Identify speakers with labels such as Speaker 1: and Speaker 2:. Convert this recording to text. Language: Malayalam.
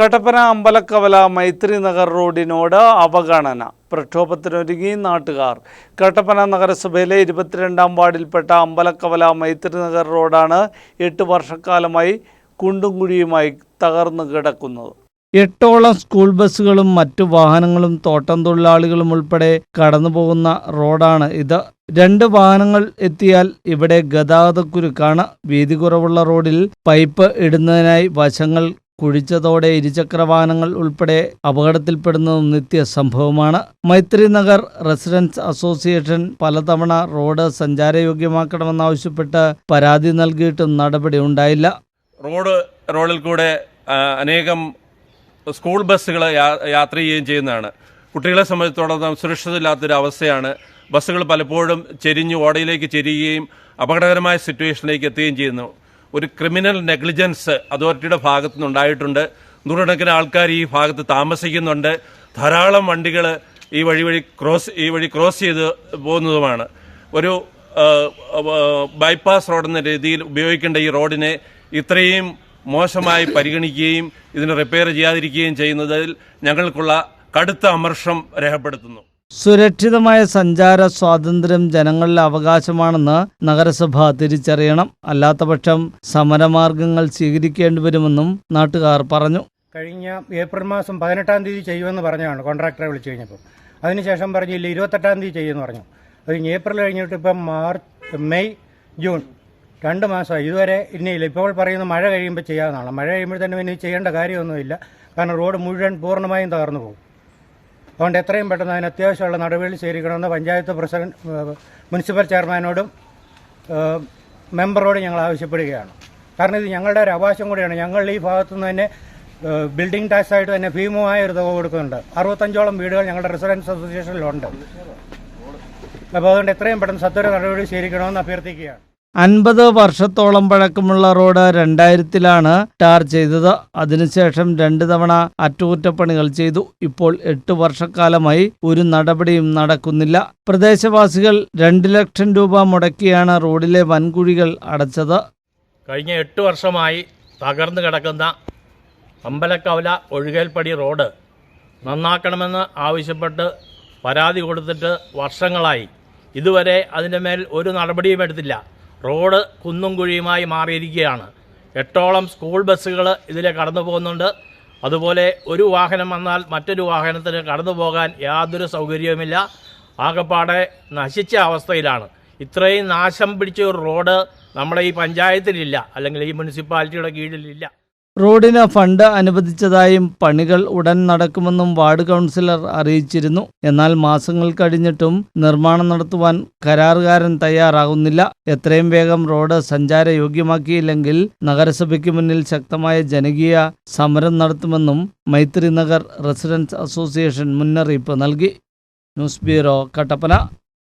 Speaker 1: കട്ടപ്പന അമ്പലക്കവല മൈത്രി നഗർ റോഡിനോട് അവഗണന. പ്രക്ഷോഭത്തിനൊരുങ്ങി നാട്ടുകാർ. കട്ടപ്പന നഗരസഭയിലെ ഇരുപത്തിരണ്ടാം വാർഡിൽപ്പെട്ട അമ്പലക്കവല മൈത്രി നഗർ റോഡാണ് എട്ട് വർഷക്കാലമായി കുണ്ടും കുഴിയുമായി തകർന്നു കിടക്കുന്നത്. എട്ടോളം സ്കൂൾ ബസ്സുകളും മറ്റു വാഹനങ്ങളും തോട്ടം തൊഴിലാളികളും ഉൾപ്പെടെ കടന്നുപോകുന്ന റോഡാണ് ഇത്. രണ്ട് വാഹനങ്ങൾ എത്തിയാൽ ഇവിടെ ഗതാഗതക്കുരുക്കാണ്. വീതി കുറവുള്ള റോഡിൽ പൈപ്പ് ഇടുന്നതിനായി വശങ്ങൾ കുഴിച്ചതോടെ ഇരുചക്ര വാഹനങ്ങൾ ഉൾപ്പെടെ അപകടത്തിൽപ്പെടുന്നത് നിത്യ സംഭവമാണ് മൈത്രി നഗർ റെസിഡൻസ് അസോസിയേഷൻ പലതവണ റോഡ് സഞ്ചാരയോഗ്യമാക്കണമെന്നാവശ്യപ്പെട്ട് പരാതി നൽകിയിട്ടും നടപടി ഉണ്ടായില്ല.
Speaker 2: റോഡ് റോഡിൽ കൂടെ അനേകം സ്കൂൾ ബസ്സുകൾ യാത്ര ചെയ്യുകയും ചെയ്യുന്നതാണ്. കുട്ടികളെ സംബന്ധിച്ചിടത്തോളം സുരക്ഷിതമില്ലാത്തൊരു അവസ്ഥയാണ് ബസ്സുകൾ പലപ്പോഴും ചെരിഞ്ഞ് ഓടയിലേക്ക് ചെരിയുകയും അപകടകരമായ സിറ്റുവേഷനിലേക്ക് എത്തുകയും ചെയ്യുന്നു. ഒരു ക്രിമിനൽ നെഗ്ലിജൻസ് അതോറിറ്റിയുടെ ഭാഗത്തു നിന്നുണ്ടായിട്ടുണ്ട് നൂറുകണക്കിന് ആൾക്കാർ ഈ ഭാഗത്ത് താമസിക്കുന്നുണ്ട്. ധാരാളം വണ്ടികൾ ഈ വഴി വഴി ക്രോസ് ഈ വഴി ക്രോസ് ചെയ്ത് പോകുന്നതുമാണ്. ഒരു ബൈപ്പാസ് റോഡ് എന്ന രീതിയിൽ ഉപയോഗിക്കേണ്ട ഈ റോഡിനെ ഇത്രയും മോശമായി പരിഗണിക്കുകയും ഇതിന് റിപ്പയർ ചെയ്യാതിരിക്കുകയും ചെയ്യുന്നതിൽ ഞങ്ങൾക്കുള്ള കടുത്ത അമർഷം രേഖപ്പെടുത്തുന്നു.
Speaker 1: സുരക്ഷിതമായ സഞ്ചാര സ്വാതന്ത്ര്യം ജനങ്ങളുടെ അവകാശമാണെന്ന് നഗരസഭ തിരിച്ചറിയണം. അല്ലാത്തപക്ഷം സമരമാർഗങ്ങൾ സ്വീകരിക്കേണ്ടി വരുമെന്നും നാട്ടുകാർ പറഞ്ഞു.
Speaker 3: കഴിഞ്ഞ ഏപ്രിൽ മാസം പതിനെട്ടാം തീയതി ചെയ്യുമെന്ന് പറഞ്ഞതാണ് കോൺട്രാക്ടറെ വിളിച്ചു കഴിഞ്ഞപ്പോൾ. അതിനുശേഷം പറഞ്ഞില്ല ഇരുപത്തെട്ടാം തീയതി ചെയ്യുമെന്ന് പറഞ്ഞു. അത് കഴിഞ്ഞ് ഏപ്രിൽ കഴിഞ്ഞിട്ട് ഇപ്പം മാർച്ച് മെയ് ജൂൺ രണ്ട് മാസമായി. ഇതുവരെ ഇന്നയില്ല ഇപ്പോൾ പറയുന്ന മഴ കഴിയുമ്പോൾ ചെയ്യാവുന്നതാണ്. മഴ കഴിയുമ്പോൾ തന്നെ ഇനി ചെയ്യേണ്ട കാര്യമൊന്നുമില്ല. കാരണം റോഡ് മുഴുവൻ പൂർണമായും തകർന്നു പോകും. അതുകൊണ്ട് എത്രയും പെട്ടെന്ന് അതിന് അത്യാവശ്യമുള്ള നടപടികൾ സ്വീകരിക്കണമെന്ന് പഞ്ചായത്ത് പ്രസിഡന്റ് മുനിസിപ്പൽ ചെയർമാനോടും മെമ്പറോടും ഞങ്ങൾ ആവശ്യപ്പെടുകയാണ്. കാരണം ഇത് ഞങ്ങളുടെ ഒരു അവകാശം കൂടിയാണ്. ഞങ്ങൾ ഈ ഭാഗത്തു നിന്ന് തന്നെ ബിൽഡിംഗ് ടാക്സ് ആയിട്ട് തന്നെ ഭീമമായ ഒരു തുക കൊടുക്കുന്നുണ്ട്. അറുപത്തഞ്ചോളം വീടുകൾ ഞങ്ങളുടെ റെസിഡൻസ് അസോസിയേഷനിലുണ്ട്. അപ്പോൾ അതുകൊണ്ട് എത്രയും പെട്ടെന്ന് സത്വര നടപടി സ്വീകരിക്കണമെന്ന് അഭ്യർത്ഥിക്കുകയാണ്.
Speaker 1: അൻപത് വർഷത്തോളം പഴക്കമുള്ള റോഡ് രണ്ടായിരത്തിലാണ് ടാർ ചെയ്തത്. അതിനുശേഷം രണ്ട് തവണ അറ്റകുറ്റപ്പണികൾ ചെയ്തു. ഇപ്പോൾ എട്ട് വർഷക്കാലമായി ഒരു നടപടിയും നടക്കുന്നില്ല. പ്രദേശവാസികൾ രണ്ട് ലക്ഷം രൂപ മുടക്കിയാണ് റോഡിലെ വൻകുഴികൾ അടച്ചത്.
Speaker 4: കഴിഞ്ഞ എട്ട് വർഷമായി തകർന്നു കിടക്കുന്ന അമ്പലക്കവല ഒഴുകൽപ്പടി റോഡ് നന്നാക്കണമെന്ന് ആവശ്യപ്പെട്ട് പരാതി കൊടുത്തിട്ട് വർഷങ്ങളായി. ഇതുവരെ അതിന്റെ മേൽ ഒരു നടപടിയും എടുത്തില്ല. റോഡ് കുന്നും കുഴിയുമായി മാറിയിരിക്കുകയാണ്. എട്ടോളം സ്കൂൾ ബസ്സുകൾ ഇതിലെ കടന്നു പോകുന്നുണ്ട്. അതുപോലെ ഒരു വാഹനം വന്നാൽ മറ്റൊരു വാഹനത്തിന് കടന്നു പോകാൻ യാതൊരു സൗകര്യവുമില്ല. ആകപ്പാടെ നശിച്ച അവസ്ഥയിലാണ്. ഇത്രയും നാശം പിടിച്ച ഒരു റോഡ് നമ്മുടെ ഈ പഞ്ചായത്തിലില്ല. അല്ലെങ്കിൽ ഈ മുനിസിപ്പാലിറ്റിയുടെ കീഴിലില്ല.
Speaker 1: റോഡിന് ഫണ്ട് അനുവദിച്ചതായും പണികൾ ഉടൻ നടക്കുമെന്നും വാർഡ് കൗൺസിലർ അറിയിച്ചിരുന്നു. എന്നാൽ മാസങ്ങൾ കഴിഞ്ഞിട്ടും നിർമ്മാണം നടത്തുവാൻ കരാറുകാരൻ തയ്യാറാകുന്നില്ല എത്രയും വേഗം റോഡ് സഞ്ചാരയോഗ്യമാക്കിയില്ലെങ്കിൽ നഗരസഭയ്ക്ക് മുന്നിൽ ശക്തമായ ജനകീയ സമരം നടത്തുമെന്നും മൈത്രി നഗർ റെസിഡൻസ് അസോസിയേഷൻ മുന്നറിയിപ്പ് നൽകി. News bureau Kattappana.